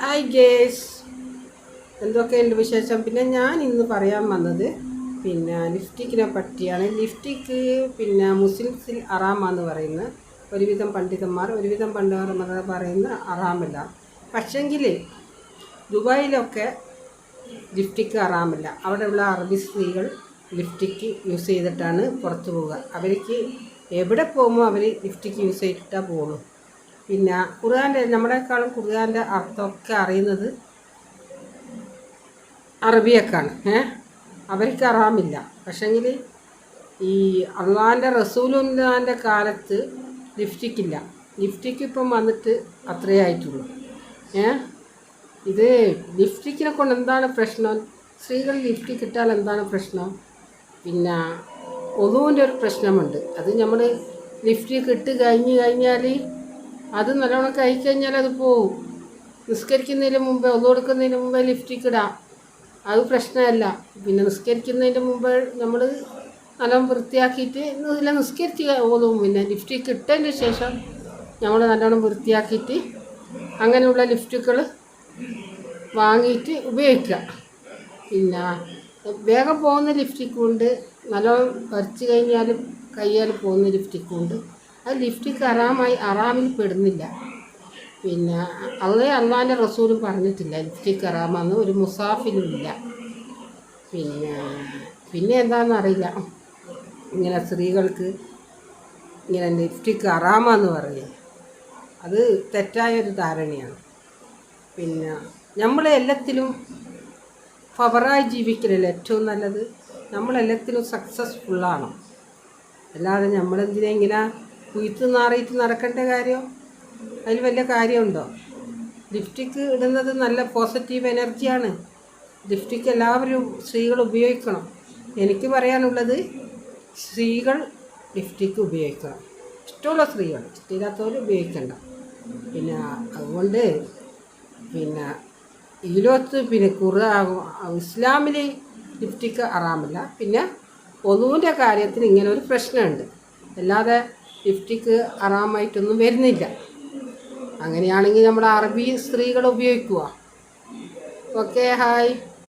Hi guys എന്തൊക്കെയുണ്ട് വിശേഷം? പിന്നെ ഞാൻ ഇന്ന് പറയാൻ വന്നത് പിന്നെ ലിഫ്റ്റിക്കിനെ പറ്റിയാണ്. ലിഫ്റ്റിക്ക് പിന്നെ മുസ്ലിംസിൽ അറാമാന്ന് പറയുന്നത് ഒരുവിധം പണ്ഡിതന്മാർ ഒരുവിധം പണ്ഡിതന്മാർ പറയുന്ന അറാമില്ല. പക്ഷെങ്കിൽ ദുബായിലൊക്കെ ലിഫ്റ്റിക്ക് അറാമില്ല. അവിടെയുള്ള അറബി സ്ത്രീകൾ ലിഫ്റ്റിക്ക് യൂസ് ചെയ്തിട്ടാണ് പുറത്തു പോവുക. അവർക്ക് എവിടെ പോകുമ്പോൾ അവർ ലിഫ്റ്റിക്ക് യൂസ് ചെയ്തിട്ടാണ് പോകുള്ളൂ പിന്നെ ഖുർആാന്റെ നമ്മളെക്കാളും ഖുർആാന്റെ അർത്ഥമൊക്കെ അറിയുന്നത് അറബിയൊക്കെയാണ് ഏ? അവർക്ക് അറാമില്ല പക്ഷേങ്കിൽ ഈ അള്ളാന്റെ റസൂലുല്ലാന്റെ കാലത്ത് ലിഫ്റ്റിക്കില്ല. ലിഫ്റ്റിക്ക് ഇപ്പം വന്നിട്ട് അത്രയേ ആയിട്ടുള്ളൂ. ഏ? ഇത് ലിഫ്റ്റിക്കിനെ കൊണ്ട് എന്താണ് പ്രശ്നം? സ്ത്രീകൾ ലിഫ്റ്റി കിട്ടാൻ എന്താണ് പ്രശ്നം? പിന്നെ ഒതുവിന്റെ ഒരു പ്രശ്നമുണ്ട്. അത് നമ്മൾ ലിഫ്റ്റിക്ക് ഇട്ട് കഴിഞ്ഞ് കഴിഞ്ഞാൽ അത് നല്ലോണം കഴിക്കഴിഞ്ഞാൽ അത് പോവും. നിസ്കരിക്കുന്നതിന് മുമ്പേ ഒന്ന് കൊടുക്കുന്നതിന് മുമ്പേ ലിഫ്റ്റിക്ക് ഇടാം. അത് പ്രശ്നമല്ല. പിന്നെ നിസ്കരിക്കുന്നതിന് മുമ്പ് നമ്മൾ നല്ലോണം വൃത്തിയാക്കിയിട്ട് ഇല്ല നിസ്കരിച്ച് ഓതും. പിന്നെ ലിഫ്റ്റിക്ക് ഇട്ടതിന് ശേഷം നമ്മൾ നല്ലോണം വൃത്തിയാക്കിയിട്ട് അങ്ങനെയുള്ള ലിഫ്റ്റുകൾ വാങ്ങിയിട്ട് ഉപയോഗിക്കുക. പിന്നെ വേഗം പോകുന്ന ലിഫ്റ്റിക്കുണ്ട് നല്ലോണം വരച്ച് കഴിഞ്ഞാലും കയ്യാൽ പോകുന്ന ലിഫ്റ്റിക്കും ഉണ്ട് അത് ലിഫ്റ്റിക്ക് അറാമായി അറാമിൽ പെടുന്നില്ല. പിന്നെ അള്ളേ അള്ളാന്റെ റസൂലും പറഞ്ഞിട്ടില്ല ലിഫ്റ്റിക്ക് അറാമെന്ന്. ഒരു മുസാഫിലും ഇല്ല പിന്നെ പിന്നെ എന്താണെന്ന് അറിയില്ല. ഇങ്ങനെ സ്ത്രീകൾക്ക് ഇങ്ങനെ ലിഫ്റ്റിക്ക് അറാമെന്ന് പറയുക അത് തെറ്റായൊരു ധാരണയാണ്. പിന്നെ നമ്മൾ എല്ലാത്തിലും പവറായി ജീവിക്കലല്ലേ ഏറ്റവും നല്ലത്? നമ്മളെല്ലാത്തിലും സക്സസ്ഫുള്ളാണ് അല്ലാതെ നമ്മളെന്തിനെ ഇങ്ങനെ കുയിത്ത് നാറിയിട്ട് നടക്കേണ്ട കാര്യം അതിൽ വലിയ കാര്യമുണ്ടോ? ലിപ്സ്റ്റിക്ക് ഇടുന്നത് നല്ല പോസിറ്റീവ് എനർജിയാണ് ലിപ്സ്റ്റിക്ക് എല്ലാവരും സ്ത്രീകൾ ഉപയോഗിക്കണം. എനിക്ക് പറയാനുള്ളത് സ്ത്രീകൾ ലിപ്സ്റ്റിക്ക് ഉപയോഗിക്കണം. ഇഷ്ടമുള്ള സ്ത്രീകൾ ഇഷ്ടമില്ലാത്തവർ ഉപയോഗിക്കണ്ട. പിന്നെ അതുകൊണ്ട് പിന്നെ ഇതിലോത്ത് പിന്നെ കുറ ഇസ്ലാമിൽ ലിപ്സ്റ്റിക്ക് അറാമില്ല. പിന്നെ ഒന്നുവിന്റെ കാര്യത്തിന് ഇങ്ങനെ ഒരു പ്രശ്നമുണ്ട്. അല്ലാതെ ലിപ്സ്റ്റിക്ക് അറാമായിട്ടൊന്നും വരുന്നില്ല. അങ്ങനെയാണെങ്കിൽ നമ്മൾ അറബി സ്ത്രീകൾ ഉപയോഗിക്കുക ഓക്കെ ഹായ്